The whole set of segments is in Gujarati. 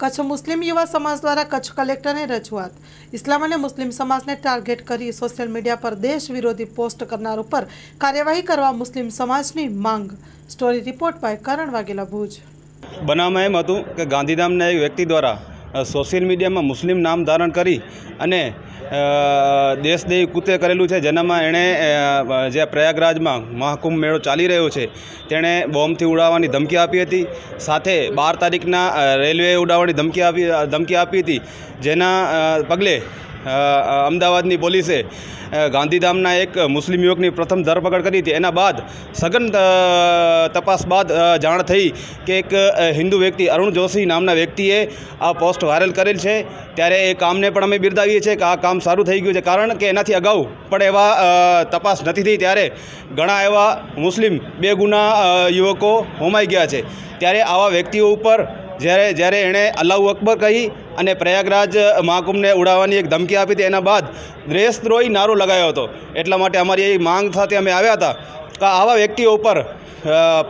કચ્છ મુસ્લિમ યુવા સમાજ દ્વારા કચ્છ કલેક્ટરને રજૂઆત. ઇસ્લામ અને મુસ્લિમ સમાજને ટાર્ગેટ કરી સોશિયલ મીડિયા પર દેશ વિરોધી પોસ્ટ કરનાર ઉપર કાર્યવાહી કરવા મુસ્લિમ સમાજની માંગ. Story report by Karan Vaghela Bhuj. બનાવમાં એમ હતું કે ગાંધીધામના એક વ્યક્તિ દ્વારા સોશિયલ મીડિયામાં મુસ્લિમ નામ ધારણ કરી અને દેશદેવી કૃત્ય કરેલું છે. જેનામાં એણે જે પ્રયાગરાજમાં મહાકુંભ મેળો ચાલી રહ્યો છે, તેણે બોમ્બથી ઉડાવવાની ધમકી આપી હતી. સાથે બાર તારીખના રેલવે ઉડાવવાની ધમકી આપી ધમકી આપી હતી. જેના પગલે અમદાવાદની પોલીસે ગાંધીધામના એક મુસ્લિમ યુવકની પ્રથમ ધરપકડ કરી હતી. એના બાદ સઘન તપાસ બાદ જાણ થઈ કે એક હિન્દુ વ્યક્તિ અરુણ જોશી નામના વ્યક્તિએ આ પોસ્ટ વાયરલ કરેલ છે. ત્યારે એ કામને પણ અમે બિરદાવીએ છીએ કે આ કામ સારું થઈ ગયું છે. કારણ કે એનાથી અગાઉ પણ એવા તપાસ નથી થઈ. ત્યારે ઘણા એવા મુસ્લિમ બે ગુના યુવકો હોમાઈ ગયા છે. ત્યારે આવા વ્યક્તિઓ ઉપર જ્યારે જ્યારે એણે અલ્લાહુ અકબર કહી અને પ્રયાગરાજ મહાકુંભને ઉડાવવાની એક ધમકી આપી હતી, એના બાદ દેશદ્રોહી નારો લગાવ્યો હતો. એટલા માટે અમારી એ માંગ સાથે અમે આવ્યા હતા કે આવા વ્યક્તિઓ ઉપર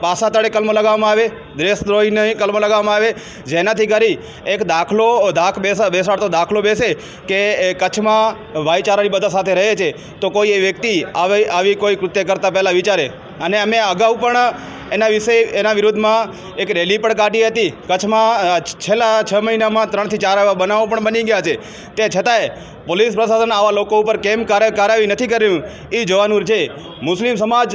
પાસા તળે કલમ લગાવવામાં આવે દેશદ્રોહીની કલમ લગાવવામાં આવે, જેનાથી કરી એક દાખલો દાખ બેસા, બેસાડતો દાખલો બેસે કે કચ્છમાં ભાઈચારાની બધા સાથે રહે છે, તો કોઈ એ વ્યક્તિ આવી આવી કોઈ કૃત્ય કરતાં પહેલાં વિચારે અને અમે અગાઉ પણ એના વિશે, એના વિરુદ્ધમાં એક રેલી પણ કાઢી હતી. કચ્છમાં છેલ્લા છ મહિનામાં ત્રણથી ચાર એવા બનાવો પણ બની ગયા છે. તે છતાંય પોલીસ પ્રશાસન આવા લોકો ઉપર કેમ કાર્ય કાર્યવાહી નથી કર્યું? એ જોવાનું છે. મુસ્લિમ સમાજ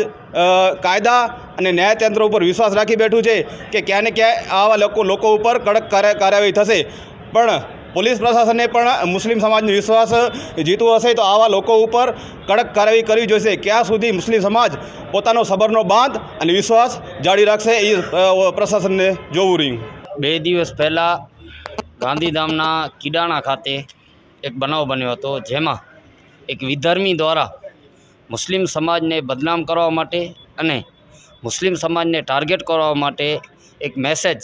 કાયદા અને ન્યાયતંત્ર ઉપર વિશ્વાસ રાખી બેઠું છે કે ક્યાં ને ક્યાંય આવા લોકો લોકો ઉપર કડક કાર્ય કાર્યવાહી થશે. પણ પોલીસ પ્રશાસને પણ મુસ્લિમ સમાજનો વિશ્વાસ જીતવો હશે તો આવા લોકો ઉપર કડક કાર્યવાહી કરવી જોઈશે. ક્યાં સુધી મુસ્લિમ સમાજ પોતાનો સબરનો બાંધ અને વિશ્વાસ જાળવી રાખશે એ પ્રશાસનને જોવું રહ્યું. બે દિવસ પહેલાં ગાંધીધામના કિડાણા ખાતે એક બનાવ બન્યો હતો, જેમાં એક વિધર્મી દ્વારા મુસ્લિમ સમાજને બદનામ કરવા માટે અને મુસ્લિમ સમાજને ટાર્ગેટ કરવા માટે એક મેસેજ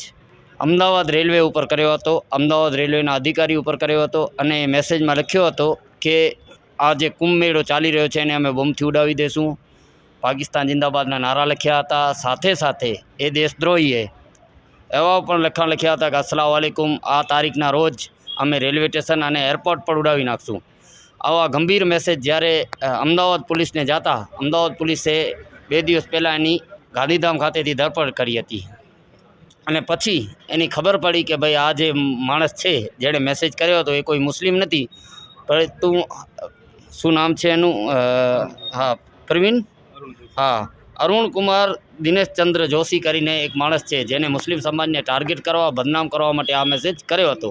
અમદાવાદ રેલવે ઉપર કર્યો હતો. અમદાવાદ રેલવેના અધિકારી ઉપર કર્યો હતો અને મેસેજમાં લખ્યો હતો કે આ જે કુંભ મેળો ચાલી રહ્યો છે એને અમે બોમ્બથી ઉડાવી દઈશું પાકિસ્તાન જિંદાબાદના નારા લખ્યા હતા. સાથે સાથે એ દેશદ્રોહીએ એવા પણ લખાણ લખ્યા હતા કે, અસલામ વાલેકુમ, આ તારીખના રોજ અમે રેલવે સ્ટેશન અને એરપોર્ટ પર ઉડાવી નાખશું. આવા ગંભીર મેસેજ જ્યારે અમદાવાદ પોલીસને જાતા, અમદાવાદ પોલીસે બે દિવસ પહેલાં એની ગાંધીધામ ખાતેથી ધરપકડ કરી હતી. અને પછી એની ખબર પડી કે ભાઈ આ જે માણસ છે જેણે મેસેજ કર્યો હતો એ કોઈ મુસ્લિમ નથી. પરંતુ શું નામ છે એનું? હા પ્રવીણ? હા. અરુણ કુમાર દિનેશચંદ્ર જોશી કરીને એક માણસ છે જેને મુસ્લિમ સમાજને ટાર્ગેટ કરવા બદનામ કરવા માટે આ મેસેજ કર્યો હતો.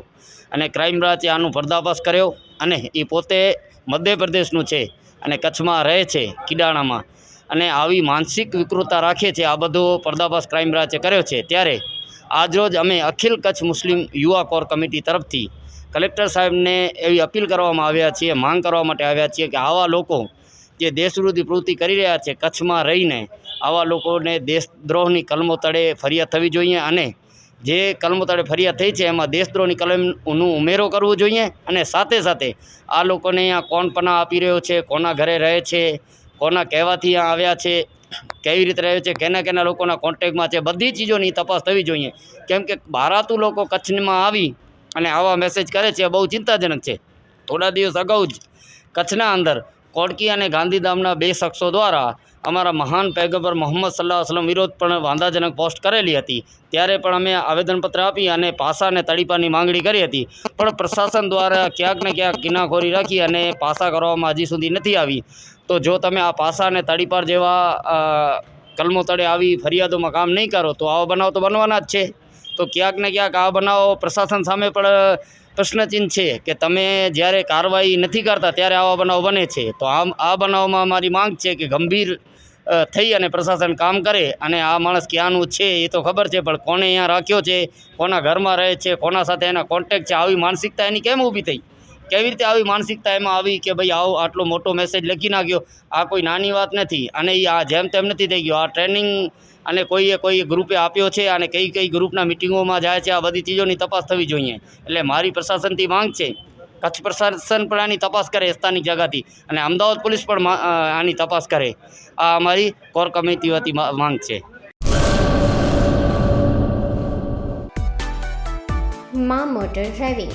અને ક્રાઇમ બ્રાંચે આનું પર્દાફાશ કર્યો અને એ પોતે મધ્યપ્રદેશનું છે અને કચ્છમાં રહે છે કિડાણામાં. અને આવી માનસિક વિકૃતતા રાખે છે આ બધો પર્દાફાશ ક્રાઇમ બ્રાંચે કર્યો છે. ત્યારે આજરોજ અમે અખિલ કચ્છ મુસ્લિમ યુવા કોર કમિટી તરફથી કલેક્ટર સાહેબને એવી અપીલ કરવામાં આવ્યા છીએ, માંગ કરવા માટે આવ્યા છીએ કે આવા લોકો જે દેશ વિરોધી પ્રવૃત્તિ કરી રહ્યા છે, કચ્છમાં રહીને આવા લોકોને દેશદ્રોહની કલમો તળે ફરિયાદ થવી જોઈએ અને જે કલમો તળે ફરિયાદ થઈ છે એમાં દેશદ્રોહની કલમનું ઉમેરો કરવો જોઈએ અને સાથે સાથે આ લોકોને અહીંયા કોણ પના આપી રહ્યો છે, કોના ઘરે રહે છે, કોના કહેવાથી અહીંયા આવ્યા છે કેવી રીતે રહે છે, કેના કેના લોકોના કોન્ટેક્ટમાં છે, બધી ચીજોની તપાસ થવી જોઈએ. કેમ કે બહારાતું લોકો કચ્છમાં આવી અને આવા મેસેજ કરે છે બહુ ચિંતાજનક છે. થોડા દિવસ અગાઉ જ કચ્છના અંદર કોડકી અને ગાંધીધામના બે શખ્સો દ્વારા અમારા મહાન પૈગંબર મોહમ્મદ સલ્લાહ વસલમ વિરોધ પણ વાંધાજનક પોસ્ટ કરેલી હતી. ત્યારે પણ અમે આવેદનપત્ર આપી અને પાસા અને તડીપાની માંગણી કરી હતી. પણ પ્રશાસન દ્વારા ક્યાંક ને ક્યાંક કિનાખોરી રાખી અને પાસા કરવામાં હજી સુધી નથી આવી. તો જો તમે આ પાસા અને તડીપાર જેવા કલમો તળે આવી ફરિયાદોમાં કામ નહીં કરો, તો આવા બનાવ તો બનવાના જ છે. તો ક્યાંક ને ક્યાંક આ બનાવો પ્રશાસન સામે પણ પ્રશ્નચિહ્ન છે કે તમે જ્યારે કાર્યવાહી નથી કરતા ત્યારે આવા બનાવ બને છે. તો આમ, આ બનાવમાં મારી માંગ છે કે ગંભીર થઈ અને પ્રશાસન કામ કરે અને આ માણસ ક્યાંનું છે એ તો ખબર છે, પણ કોને અહીંયા રાખ્યો છે, કોના ઘરમાં રહે છે, કોના સાથે એના કોન્ટેક્ટ છે, આવી માનસિકતા એની કેમ ઊભી થઈ? કેવી રીતે આવી માનસિકતા એમાં આવી કે ભાઈ આવો આટલો મોટો મેસેજ લખી નાખ્યો? આ કોઈ નાની વાત નથી. અને એ આ જેમ તેમ નથી થઈ ગયો. આ ટ્રેનિંગ અને કોઈએ કોઈ ગ્રુપે આપ્યો છે અને કઈ કઈ ગ્રુપના મિટિંગોમાં જાય છે, આ બધી ચીજોની તપાસ થવી જોઈએ. એટલે મારી પ્રશાસનથી માંગ છે, કચ્છ પ્રશાસન પણ આની તપાસ કરે સ્થાનિક જગાથી. અને અમદાવાદ પોલીસ પણ આની તપાસ કરે. આ અમારી કોર કમિટી વતી માંગ છે. મા motor driving.